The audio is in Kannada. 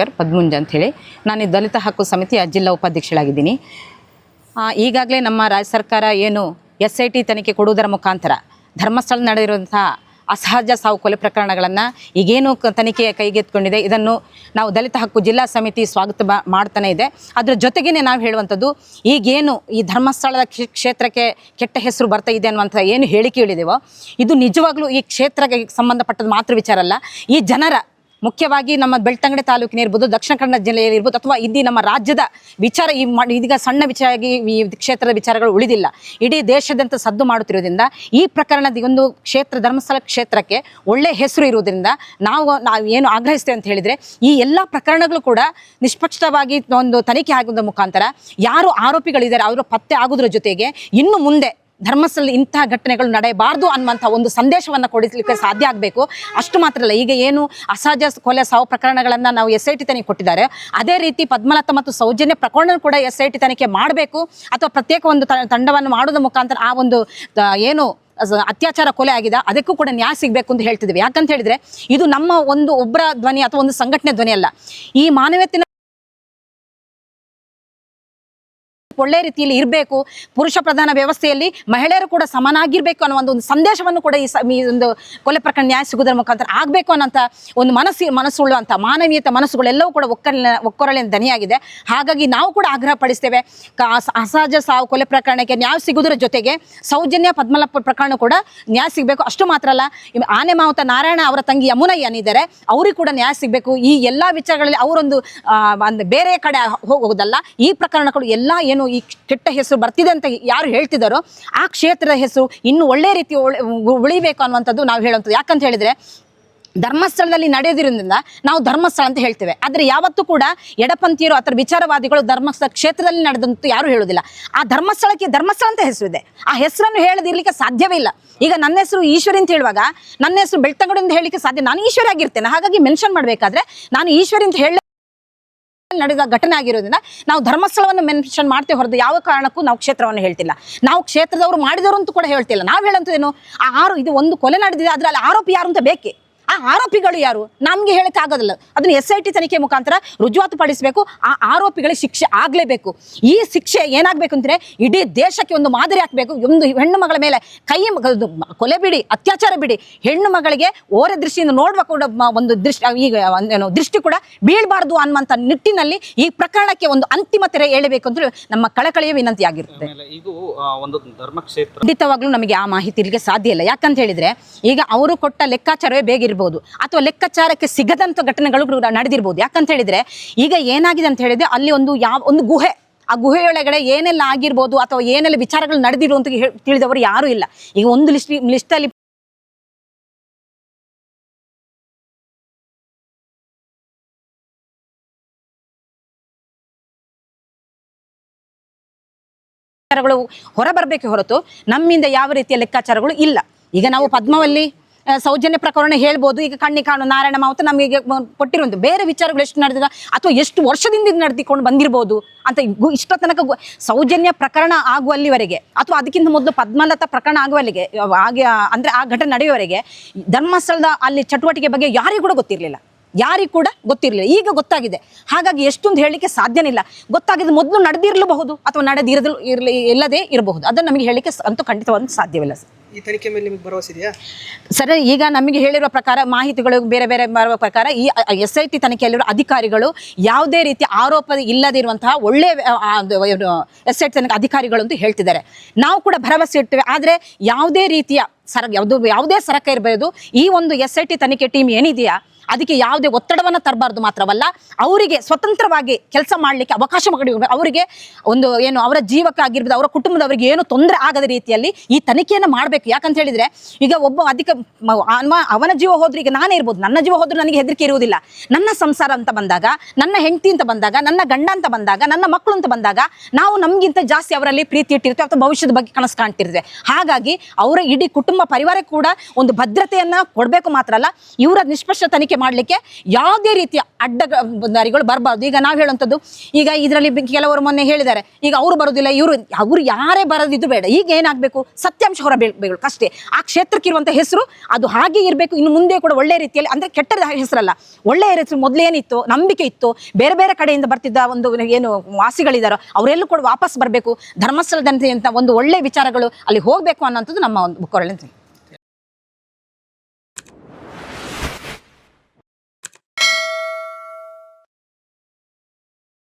ಚಂದ್ರಶೇಖರ್ ಪದ್ಮುಂಜ ಅಂಥೇಳಿ. ನಾನು ದಲಿತ ಹಕ್ಕು ಸಮಿತಿಯ ಜಿಲ್ಲಾ ಉಪಾಧ್ಯಕ್ಷಳಾಗಿದ್ದೀನಿ. ಈಗಾಗಲೇ ನಮ್ಮ ರಾಜ್ಯ ಸರ್ಕಾರ ಏನು ಎಸ್ ಐ ಟಿ ತನಿಖೆ ಕೊಡುವುದರ ಮುಖಾಂತರ ಧರ್ಮಸ್ಥಳ ನಡೆದಿರುವಂಥ ಅಸಹಜ ಸಾವು ಕೊಲೆ ಪ್ರಕರಣಗಳನ್ನು ಈಗೇನು ತನಿಖೆ ಕೈಗೆತ್ಕೊಂಡಿದೆ ಇದನ್ನು ನಾವು ದಲಿತ ಹಕ್ಕು ಜಿಲ್ಲಾ ಸಮಿತಿ ಸ್ವಾಗತ ಮಾಡ್ತಾನೆ ಇದೆ. ಅದರ ಜೊತೆಗೇ ನಾವು ಹೇಳುವಂಥದ್ದು, ಈಗೇನು ಈ ಧರ್ಮಸ್ಥಳದ ಕ್ಷೇತ್ರಕ್ಕೆ ಕೆಟ್ಟ ಹೆಸರು ಬರ್ತಾ ಇದೆ ಅನ್ನುವಂಥ ಏನು ಹೇಳಿಕೆ ಹೇಳಿದೆವೋ, ಇದು ನಿಜವಾಗ್ಲೂ ಈ ಕ್ಷೇತ್ರಕ್ಕೆ ಸಂಬಂಧಪಟ್ಟದ್ದು ಮಾತ್ರ ವಿಚಾರ ಅಲ್ಲ. ಈ ಜನರ ಮುಖ್ಯವಾಗಿ ನಮ್ಮ ಬೆಳ್ತಂಗಡಿ ತಾಲೂಕಿನ ಇರ್ಬೋದು, ದಕ್ಷಿಣ ಕನ್ನಡ ಜಿಲ್ಲೆಯಲ್ಲಿ ಇರ್ಬೋದು, ಅಥವಾ ಇಡೀ ನಮ್ಮ ರಾಜ್ಯದ ವಿಚಾರ, ಈ ಇದೀಗ ಸಣ್ಣ ವಿಚಾರವಾಗಿ ಈ ಕ್ಷೇತ್ರದ ವಿಚಾರಗಳು ಉಳಿದಿಲ್ಲ. ಇಡೀ ದೇಶದಂತ ಸದ್ದು ಮಾಡುತ್ತಿರುವುದರಿಂದ, ಈ ಪ್ರಕರಣದ ಒಂದು ಕ್ಷೇತ್ರ, ಧರ್ಮಸ್ಥಳ ಕ್ಷೇತ್ರಕ್ಕೆ ಒಳ್ಳೆ ಹೆಸರು ಇರುವುದರಿಂದ ನಾವು ನಾವು ಏನು ಆಗ್ರಹಿಸ್ತೇವೆ ಅಂತ ಹೇಳಿದರೆ, ಈ ಎಲ್ಲ ಪ್ರಕರಣಗಳು ಕೂಡ ನಿಷ್ಪಕ್ಷವಾಗಿ ಒಂದು ತನಿಖೆ ಆಗುವುದರ ಮುಖಾಂತರ ಯಾರು ಆರೋಪಿಗಳಿದ್ದಾರೆ, ಅವರು ಪತ್ತೆ ಆಗೋದ್ರ ಜೊತೆಗೆ ಇನ್ನು ಮುಂದೆ ಧರ್ಮಸ್ಥಳದಲ್ಲಿ ಇಂತಹ ಘಟನೆಗಳು ನಡೆಯಬಾರ್ದು ಅನ್ನುವಂಥ ಒಂದು ಸಂದೇಶವನ್ನು ಕೊಡಿಸಲಿಕ್ಕೆ ಸಾಧ್ಯ ಆಗಬೇಕು. ಅಷ್ಟು ಮಾತ್ರ ಅಲ್ಲ, ಈಗ ಏನು ಅಸಹಜ ಕೊಲೆ ಸಾವು ಪ್ರಕರಣಗಳನ್ನು ನಾವು ಎಸ್ ಐ ಟಿ ತನಿಖೆ ಕೊಟ್ಟಿದ್ದಾರೆ. ಅದೇ ರೀತಿ ಪದ್ಮಲತಾ ಮತ್ತು ಸೌಜನ್ಯ ಪ್ರಕರಣ ಕೂಡ ಎಸ್ ಐ ಟಿ ತನಿಖೆ ಮಾಡಬೇಕು ಅಥವಾ ಪ್ರತ್ಯೇಕ ಒಂದು ತಂಡವನ್ನು ಮಾಡೋದ್ರ ಮುಖಾಂತರ ಆ ಒಂದು ಏನು ಅತ್ಯಾಚಾರ ಕೊಲೆ ಆಗಿದೆ, ಅದಕ್ಕೂ ಕೂಡ ನ್ಯಾಯ ಸಿಗಬೇಕು ಅಂತ ಹೇಳ್ತಿದ್ದೀವಿ. ಯಾಕಂತ ಹೇಳಿದ್ರೆ ಇದು ನಮ್ಮ ಒಂದು ಒಬ್ಬರ ಧ್ವನಿ ಅಥವಾ ಒಂದು ಸಂಘಟನೆ ಧ್ವನಿ ಅಲ್ಲ. ಈ ಮಾನವೀಯತೆನ ಒಳ್ಳೆ ರೀತಿಯಲ್ಲಿ ಇರಬೇಕು. ಪುರುಷ ಪ್ರಧಾನ ವ್ಯವಸ್ಥೆಯಲ್ಲಿ ಮಹಿಳೆಯರು ಕೂಡ ಸಮನಾಗಿರಬೇಕು ಅನ್ನೋ ಒಂದು ಸಂದೇಶವನ್ನು ಕೂಡ ಈ ಒಂದು ಕೊಲೆ ಪ್ರಕರಣ ನ್ಯಾಯ ಸಿಗುವುದರ ಮುಖಾಂತರ ಆಗಬೇಕು ಅನ್ನೋಂಥ ಒಂದು ಮನಸ್ಸು, ಮನಸ್ಸುಳ್ಳುವಂಥ ಮಾನವೀಯತೆ ಮನಸ್ಸುಗಳೆಲ್ಲವೂ ಕೂಡ ಒಕ್ಕಲಿನ, ಒಕ್ಕೊರಳಿನ ದನಿಯಾಗಿದೆ. ಹಾಗಾಗಿ ನಾವು ಕೂಡ ಆಗ್ರಹ ಪಡಿಸ್ತೇವೆ. ಅಸಹಜ ಸಾವು ಕೊಲೆ ಪ್ರಕರಣಕ್ಕೆ ನ್ಯಾಯ ಸಿಗುವುದರ ಜೊತೆಗೆ ಸೌಜನ್ಯ ಪದ್ಮಲಪ್ಪ ಪ್ರಕರಣ ಕೂಡ ನ್ಯಾಯ ಸಿಗಬೇಕು. ಅಷ್ಟು ಮಾತ್ರ ಅಲ್ಲ ಆನೆ ಮಾವುತ ನಾರಾಯಣ ಅವರ ತಂಗಿ ಯಮುನಯ್ಯ ಏನಿದ್ದಾರೆ ಅವ್ರಿಗೆ ಕೂಡ ನ್ಯಾಯ ಸಿಗಬೇಕು. ಈ ಎಲ್ಲ ವಿಚಾರಗಳಲ್ಲಿ ಅವರೊಂದು ಬೇರೆ ಕಡೆ ಹೋಗೋದಲ್ಲ. ಈ ಪ್ರಕರಣಗಳು ಎಲ್ಲ ಏನು ಈ ಕೆಟ್ಟ ಹೆಸರು ಬರ್ತಿದೆ ಅಂತ ಯಾರು ಹೇಳ್ತಿದ್ದಾರೋ ಆ ಕ್ಷೇತ್ರದ ಹೆಸರು ಇನ್ನು ಒಳ್ಳೆ ರೀತಿ ಉಳಿ- ಉಳಿಬೇಕು ಅನ್ನುವಂಥದ್ದು ನಾವು ಹೇಳುವಂಥದ್ದು. ಯಾಕಂತ ಹೇಳಿದ್ರೆ ಧರ್ಮಸ್ಥಳದಲ್ಲಿ ನಡೆಯೋದಿರೋದ್ರಿಂದ ನಾವು ಧರ್ಮಸ್ಥಳ ಅಂತ ಹೇಳ್ತೇವೆ. ಆದರೆ ಯಾವತ್ತೂ ಕೂಡ ಎಡಪಂಥೀಯರು ಅಥವಾ ವಿಚಾರವಾದಿಗಳು ಧರ್ಮಸ್ಥಳ ಕ್ಷೇತ್ರದಲ್ಲಿ ನಡೆದಂತೂ ಯಾರು ಹೇಳೋದಿಲ್ಲ ಆ ಧರ್ಮಸ್ಥಳಕ್ಕೆ ಧರ್ಮಸ್ಥಳ ಅಂತ ಹೆಸರು ಇದೆ. ಆ ಹೆಸರನ್ನು ಹೇಳದಿರ್ಲಿಕ್ಕೆ ಸಾಧ್ಯವೇ ಇಲ್ಲ. ಈಗ ನನ್ನ ಹೆಸರು ಈಶ್ವರಿ ಅಂತ ಹೇಳುವಾಗ ನನ್ನ ಹೆಸರು ಬೆಳ್ತಂಗಡಿ ಅಂತ ಹೇಳಲಿಕ್ಕೆ ಸಾಧ್ಯ. ನಾನು ಈಶ್ವರಿ ಆಗಿರ್ತೇನೆ. ಹಾಗಾಗಿ ಮೆನ್ಷನ್ ಮಾಡಬೇಕಾದ್ರೆ ನಾನು ಈಶ್ವರಿ ಅಂತ ಹೇಳ ನಡೆದ ಘಟನೆ ಆಗಿರೋದ್ರಿಂದ ನಾವು ಧರ್ಮಸ್ಥಳವನ್ನು ಮೆನ್ಷನ್ ಮಾಡ್ತೇವೆ ಹೊರದು ಯಾವ ಕಾರಣಕ್ಕೂ ನಾವು ಕ್ಷೇತ್ರವನ್ನು ಹೇಳ್ತಿಲ್ಲ. ನಾವು ಕ್ಷೇತ್ರದವರು ಮಾಡಿದವರು ಅಂತ ಕೂಡ ಹೇಳ್ತಿಲ್ಲ. ನಾವು ಹೇಳಂತದೇನು ಆ ಆರು, ಇದು ಒಂದು ಕೊಲೆ ನಡೆದಿದೆ, ಅದರಲ್ಲಿ ಆರೋಪಿ ಯಾರು ಅಂತ ಬೇಕೇ? ಆ ಆರೋಪಿಗಳು ಯಾರು? ನಮಗೆ ಹೇಳಕ್ಕೆ ಆಗೋದಿಲ್ಲ. ಅದನ್ನು ಎಸ್ ಐ ಟಿ ತನಿಖೆ ಮುಖಾಂತರ ರುಜುವಾತು ಪಡಿಸಬೇಕು ಆ ಆರೋಪಿಗಳಿಗೆ ಶಿಕ್ಷೆ ಆಗಲೇಬೇಕು. ಈ ಶಿಕ್ಷೆ ಏನಾಗಬೇಕು ಅಂದರೆ ಇಡೀ ದೇಶಕ್ಕೆ ಒಂದು ಮಾದರಿ ಹಾಕಬೇಕು ಒಂದು ಹೆಣ್ಣು ಮಗಳ ಮೇಲೆ ಕೈ ಕೊಲೆ ಬಿಡಿ ಅತ್ಯಾಚಾರ ಬಿಡಿ. ಹೆಣ್ಣು ಮಗಳಿಗೆ ಓರೆ ದೃಷ್ಟಿಯಿಂದ ನೋಡುವ ಕೂಡ ಒಂದು ದೃಷ್ಟಿ ಈಗ ಏನು ದೃಷ್ಟಿ ಕೂಡ ಬೀಳಬಾರ್ದು ಅನ್ನುವಂಥ ನಿಟ್ಟಿನಲ್ಲಿ ಈ ಪ್ರಕರಣಕ್ಕೆ ಒಂದು ಅಂತಿಮ ತೆರೆ ಹೇಳಬೇಕು ಅಂದ್ರೆ ನಮ್ಮ ಕಳಕಳಿಯ ವಿನಂತಿ ಆಗಿರುತ್ತೆ. ಇದು ಒಂದು ಧರ್ಮಕ್ಷೇತ್ರ. ಖಂಡಿತವಾಗ್ಲೂ ನಮಗೆ ಆ ಮಾಹಿತಿ ಇಲ್ಲಿಗೆ ಸಾಧ್ಯ ಇಲ್ಲ. ಯಾಕಂತ ಹೇಳಿದ್ರೆ ಈಗ ಅವರು ಕೊಟ್ಟ ಲೆಕ್ಕಾಚಾರವೇ ಬೇಗ ಇರ್ಬೋದು ಅಥವಾ ಲೆಕ್ಕಾಚಾರಕ್ಕೆ ಸಿಗದಂಥ ಘಟನೆಗಳು ನಡೆದಿರ್ಬೋದು. ಯಾಕಂತ ಹೇಳಿದ್ರೆ ಈಗ ಏನಾಗಿದೆ ಅಂತ ಹೇಳಿದ್ರೆ ಅಲ್ಲಿ ಒಂದು ಯಾವ ಒಂದು ಗುಹೆ, ಆ ಗುಹೆಯೊಳಗಡೆ ಏನೆಲ್ಲ ಆಗಿರ್ಬೋದು ಅಥವಾ ಏನೆಲ್ಲ ವಿಚಾರಗಳು ನಡೆದಿರು ಅಂತ ತಿಳಿದವರು ಯಾರೂ ಇಲ್ಲ. ಈಗ ಒಂದು ಲಿಸ್ಟ್, ಲಿಸ್ಟಲ್ಲಿ ಹೊರಬರಬೇಕೆ ಹೊರತು ನಮ್ಮಿಂದ ಯಾವ ರೀತಿಯ ಲೆಕ್ಕಾಚಾರಗಳು ಇಲ್ಲ. ಈಗ ನಾವು ಪದ್ಮವಲ್ಲಿ ಸೌಜನ್ಯ ಪ್ರಕರಣ ಹೇಳ್ಬೋದು. ಈಗ ಕಣ್ಣಿ ಕಾಣು, ನಾರಾಯಣ ಮಾವತ ನಮಗೆ ಕೊಟ್ಟಿರುವಂಥ ಬೇರೆ ವಿಚಾರಗಳು ಎಷ್ಟು ನಡೆದಿದ, ಅಥವಾ ಎಷ್ಟು ವರ್ಷದಿಂದ ಇದು ನಡೆದಿಕೊಂಡು ಬಂದಿರ್ಬೋದು ಅಂತ ಇಷ್ಟ ತನಕ ಸೌಜನ್ಯ ಪ್ರಕರಣ ಆಗುವಲ್ಲಿವರೆಗೆ, ಅಥವಾ ಅದಕ್ಕಿಂತ ಮೊದಲು ಪದ್ಮಲತಾ ಪ್ರಕರಣ ಆಗುವಲ್ಲಿಗೆ ಹಾಗೆ ಅಂದರೆ ಆ ಘಟನೆ ನಡೆಯುವವರೆಗೆ, ಧರ್ಮಸ್ಥಳದ ಅಲ್ಲಿ ಚಟುವಟಿಕೆ ಬಗ್ಗೆ ಯಾರಿಗೂ ಕೂಡ ಗೊತ್ತಿರಲಿಲ್ಲ. ಯಾರಿಗೂ ಕೂಡ ಗೊತ್ತಿರಲಿಲ್ಲ. ಈಗ ಗೊತ್ತಾಗಿದೆ. ಹಾಗಾಗಿ ಎಷ್ಟೊಂದು ಹೇಳಲಿಕ್ಕೆ ಸಾಧ್ಯನಿಲ್ಲ. ಗೊತ್ತಾಗಿದ್ದು ಮೊದಲು ನಡೆದಿರಲಬಹುದು ಅಥವಾ ನಡೆದಿರಲು ಇರಲಿ ಇಲ್ಲದೇ ಇರಬಹುದು. ಅದನ್ನು ನಮಗೆ ಹೇಳಲಿಕ್ಕೆ ಅಂತೂ ಖಂಡಿತವಾಗಿ ಸಾಧ್ಯವಿಲ್ಲ ಸರ್. ಈ ತನಿಖೆ ಮೇಲೆ ನಿಮಗೆ ಭರವಸೆ ಇದೆಯಾ? ಸರ್ ಈಗ ನಮಗೆ ಹೇಳಿರುವ ಪ್ರಕಾರ ಮಾಹಿತಿಗಳು ಬೇರೆ ಬೇರೆ ಬರುವ ಪ್ರಕಾರ ಈ ಎಸ್ ಐ ಟಿ ತನಿಖೆಯಲ್ಲಿರುವ ಅಧಿಕಾರಿಗಳು ಯಾವುದೇ ರೀತಿಯ ಆರೋಪ ಇಲ್ಲದಿರುವಂತಹ ಒಳ್ಳೆಯ ಎಸ್ ಐ ಟಿ ತನಿಖೆ ಅಧಿಕಾರಿಗಳು ಅಂತ ಹೇಳ್ತಿದ್ದಾರೆ. ನಾವು ಕೂಡ ಭರವಸೆ ಇಡ್ತೇವೆ ಆದರೆ ಯಾವುದೇ ರೀತಿಯ ಸರ ಯಾವುದು ಯಾವುದೇ ಸರಕ ಇರಬಹುದು ಈ ಒಂದು ಎಸ್ ಐ ಟಿ ತನಿಖೆ ಟೀಮ್ ಏನಿದೆಯಾ ಅದಕ್ಕೆ ಯಾವುದೇ ಒತ್ತಡವನ್ನು ತರಬಾರ್ದು ಮಾತ್ರವಲ್ಲ, ಅವರಿಗೆ ಸ್ವತಂತ್ರವಾಗಿ ಕೆಲಸ ಮಾಡಲಿಕ್ಕೆ ಅವಕಾಶ ಮಾಡಿ ಅವರಿಗೆ ಒಂದು ಏನು ಅವರ ಜೀವಕ್ಕಾಗಿರ್ಬೋದು ಅವರ ಕುಟುಂಬದವರಿಗೆ ಏನು ತೊಂದರೆ ಆಗದ ರೀತಿಯಲ್ಲಿ ಈ ತನಿಖೆಯನ್ನು ಮಾಡಬೇಕು. ಯಾಕಂತ ಹೇಳಿದ್ರೆ, ಈಗ ಒಬ್ಬ ಅಧಿಕ ಅವನ ಜೀವ ಹೋದ್ರೆ ಈಗ ನಾನೇ ಇರ್ಬೋದು, ನನ್ನ ಜೀವ ಹೋದ್ರೂ ನನಗೆ ಹೆದರಿಕೆ ಇರುವುದಿಲ್ಲ. ನನ್ನ ಸಂಸಾರ ಅಂತ ಬಂದಾಗ, ನನ್ನ ಹೆಂಡತಿ ಅಂತ ಬಂದಾಗ, ನನ್ನ ಗಂಡ ಅಂತ ಬಂದಾಗ, ನನ್ನ ಮಕ್ಕಳು ಅಂತ ಬಂದಾಗ, ನಾವು ನಮಗಿಂತ ಜಾಸ್ತಿ ಅವರಲ್ಲಿ ಪ್ರೀತಿ ಇಟ್ಟಿರ್ತೇವೆ, ಅಥವಾ ಭವಿಷ್ಯದ ಬಗ್ಗೆ ಕನಸು ಕಾಣ್ತಿರ್ತೇವೆ ಹಾಗಾಗಿ ಅವರ ಇಡೀ ಕುಟುಂಬ, ಪರಿವಾರಕ್ಕೆ ಕೂಡ ಒಂದು ಭದ್ರತೆಯನ್ನು ಕೊಡಬೇಕು ಮಾತ್ರ ಅಲ್ಲ, ಇವರ ನಿಷ್ಪಕ್ಷ ತನಿಖೆ ಆಳ್ವಿಕೆ ಮಾಡಲಿಕ್ಕೆ ಯಾವುದೇ ರೀತಿಯ ಅಡ್ಡ ದಾರಿಗಳು ಬರಬಾರ್ದು. ಈಗ ನಾವು ಹೇಳುವಂಥದ್ದು, ಈಗ ಇದರಲ್ಲಿ ಕೆಲವರು ಮೊನ್ನೆ ಹೇಳಿದ್ದಾರೆ, ಈಗ ಅವರು ಬರೋದಿಲ್ಲ, ಇವರು, ಅವರು ಯಾರೇ ಬರೋದಿದ್ದು ಬೇಡ. ಈಗ ಏನಾಗಬೇಕು? ಸತ್ಯಾಂಶ ಹೊರಬೇಕು ಅಷ್ಟೇ ಆ ಕ್ಷೇತ್ರಕ್ಕೆ ಇರುವಂಥ ಹೆಸರು ಅದು ಹಾಗೆ ಇರಬೇಕು. ಇನ್ನು ಮುಂದೆ ಕೂಡ ಒಳ್ಳೆ ರೀತಿಯಲ್ಲಿ, ಅಂದರೆ ಕೆಟ್ಟದ ಹೆಸರಲ್ಲ, ಒಳ್ಳೆಯ ಹೆಸರು ಮೊದಲೇನಿತ್ತು ನಂಬಿಕೆ ಇತ್ತು, ಬೇರೆ ಬೇರೆ ಕಡೆಯಿಂದ ಬರ್ತಿದ್ದ ಒಂದು ಏನು ವಾಸಿಗಳಿದ್ದಾರೋ ಅವರೆಲ್ಲೂ ಕೂಡ ವಾಪಸ್ ಬರಬೇಕು. ಧರ್ಮಸ್ಥಳದಂತೆ ಅಂತ ಒಂದು ಒಳ್ಳೆ ವಿಚಾರಗಳು ಅಲ್ಲಿ ಹೋಗಬೇಕು ಅನ್ನೋಂಥದ್ದು ನಮ್ಮ ಒಂದು ಕೊರಳೆ